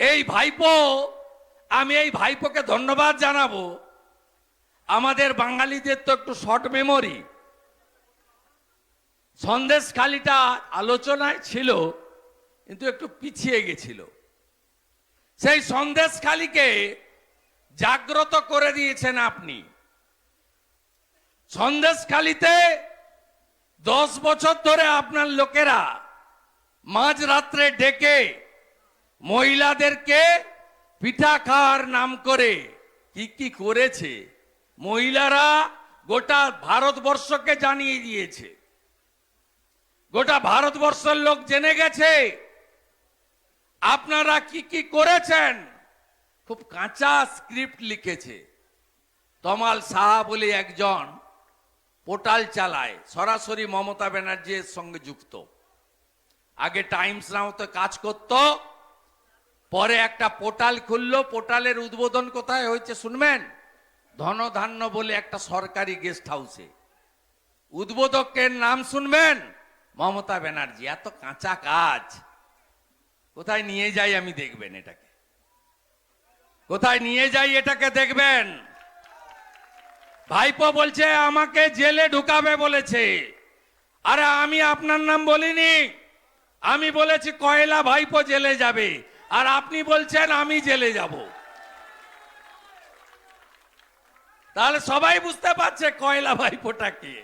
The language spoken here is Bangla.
এই ভাইপো, আমি এই ভাইপোকে ধন্যবাদ জানাব। আমাদের বাঙালিদের তো একটু শর্ট মেমোরি। সন্দেশখালিটা আলোচনায় ছিল, কিন্তু একটু পিছিয়ে গেছিল। সেই সন্দেশখালিকে জাগ্রত করে দিয়েছেন আপনি। সন্দেশখালিতে দশ বছর ধরে আপনার লোকেরা মাঝরাত্রে ডেকে মহিলাদেরকে পিঠা খাওয়ার নাম করে। কি কি করেছে? মহিলারা গোটা ভারতবর্ষকে জানিয়ে দিয়েছে। গোটা ভারতবর্ষের লোক জেনে গেছে। আপনারা কি কি করেছেন? খুব কাঁচা স্ক্রিপ্ট লিখেছে। তমাল সাহা বলে একজন পোর্টাল চালায়, সরাসরি মমতা ব্যানার্জির সঙ্গে যুক্ত। আগে টাইমস নামতে কাজ করত। পরে একটা পোর্টাল খুললো, পোর্টালের উদ্বোধন কোথায় হয়েছে শুনবেন? ধনধান্য বলে একটা সরকারি গেস্ট হাউসে। উদ্বোধকের নাম শুনবেন? মমতা ব্যানার্জি। এত কাঁচা কাজ। কোথায় নিয়ে যাই আমি দেখবেন এটাকে। কোথায় নিয়ে যাই এটাকে দেখবেন? ভাইপো বলছে, আমাকে জেলে ঢুকাবে বলেছে। আরে আমি আপনার নাম বলিনি। আমি বলেছি, কয়লা ভাইপো জেলে যাবে। আর আপনি বলছেন আমি জেলে যাব। তাহলে সবাই বুঝতে পারছে কয়লা ভাইপোটা কে?